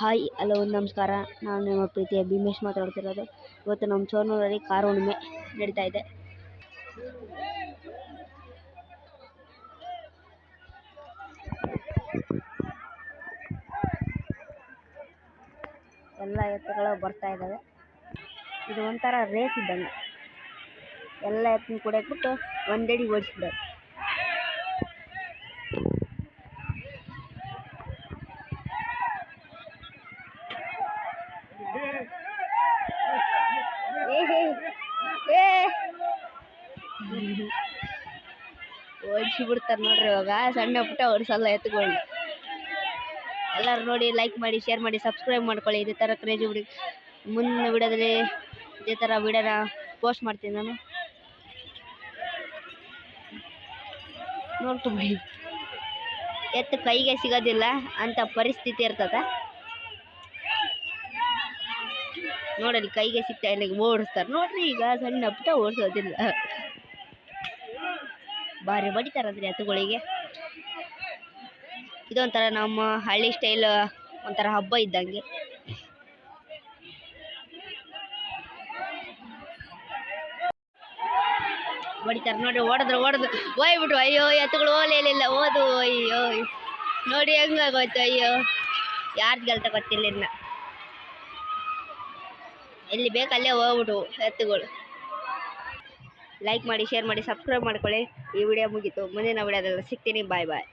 Hi, hello, ನಮಸ್ಕಾರ. ನಾನು ನಿಮ್ಮ ಪ್ರೀತಿಯ ಭೀಮೇಶ್ ಮಾತಾಡ್ತಿರೋದು. ಇವತ್ತು ನಮ್ಮ ಚೋರ್ನೂರಲ್ಲಿ ಕಾರ್ ಹುಣ್ಣಿಮೆ ನಡೀತಾ ಇದೆ. ಎಲ್ಲ ಎತ್ತುಗಳು ಬರ್ತಾ ಇದ್ದಾವೆ. ಇದು ಒಂಥರ ರೇಸ್ ಇದ್ದಂಗೆ. ಎಲ್ಲ ಎತ್ತಿನ ಕೂಡ ಇಟ್ಬಿಟ್ಟು ಒಂದಡಿ ಓಡಿಸಿದ್ದಾರೆ. ಓಡಿಸಿ ಬಿಡ್ತಾರೆ ನೋಡ್ರಿ ಇವಾಗ. ಸಣ್ಣ ಪುಟ್ಟ ಓಡಿಸಲ್ಲ ಎತ್ಕೊಂಡು. ಎಲ್ಲರೂ ನೋಡಿ ಲೈಕ್ ಮಾಡಿ ಶೇರ್ ಮಾಡಿ ಸಬ್ಸ್ಕ್ರೈಬ್ ಮಾಡ್ಕೊಳ್ಳಿ. ಇದೇ ಥರ ಕ್ರೇಜಿ ಬಿಡಿ ಮುಂದಿನ ವಿಡಿಯೋದಲ್ಲಿ ಇದೇ ಥರ ವಿಡಿಯೋನ ಪೋಸ್ಟ್ ಮಾಡ್ತೀನಿ ನಾನು. ನೋಡ್ಕೊಂಬಿಡಿ ಎತ್ತು ಕೈಗೆ ಸಿಗೋದಿಲ್ಲ, ಅಂತ ಪರಿಸ್ಥಿತಿ ಇರ್ತದೆ. ನೋಡಲಿ ಕೈಗೆ ಸಿಗ್ತಾ ಇಲ್ಲ ಓಡಿಸ್ತಾರೆ. ನೋಡ್ರಿ ಈಗ ಸಣ್ಣ ಪುಟ್ಟ ಓಡಿಸೋದಿಲ್ಲ. ಬಾರಿ ಬಡಿತಾರಂದ್ರಿ ಹಸುಗಳಿಗೆ ಇದೊಂಥರ ನಮ್ಮ ಹಳ್ಳಿ ಸ್ಟೈಲ್ ಒಂಥರ ಹಬ್ಬ ಇದ್ದಂಗೆ. ಬಡಿತಾರೆ ನೋಡ್ರಿ, ಓಡಿದ್ರು ಓಡಿದ್ರು. ಹೋಯ್ಬಿಟ್ಟು ಅಯ್ಯೋ ಎತ್ತುಗಳು ಓಲೇಲಿಲ್ಲ ಓದು ಅಯ್ಯೋ. ನೋಡಿ ಹೆಂಗಾಗೋಯ್ತು, ಅಯ್ಯೋ. ಯಾರ್ದು ಗೆಲ್ತ ಗೊತ್ತಿಲ್ಲ ಇನ್ನ. ಎಲ್ಲಿ ಬೇಕು ಅಲ್ಲೇ ಹೋಗ್ಬಿಟ್ಟು ಎತ್ತುಗಳು. ಲೈಕ್ ಮಾಡಿ ಶೇರ್ ಮಾಡಿ ಸಬ್ಸ್ಕ್ರೈಬ್ ಮಾಡ್ಕೊಳ್ಳಿ. ಈ ವಿಡಿಯೋ ಮುಗೀತು. ಮುಂದಿನ ವಿಡಿಯೋದಲ್ಲಿ ಸಿಗ್ತೀನಿ. ಬಾಯ್ ಬಾಯ್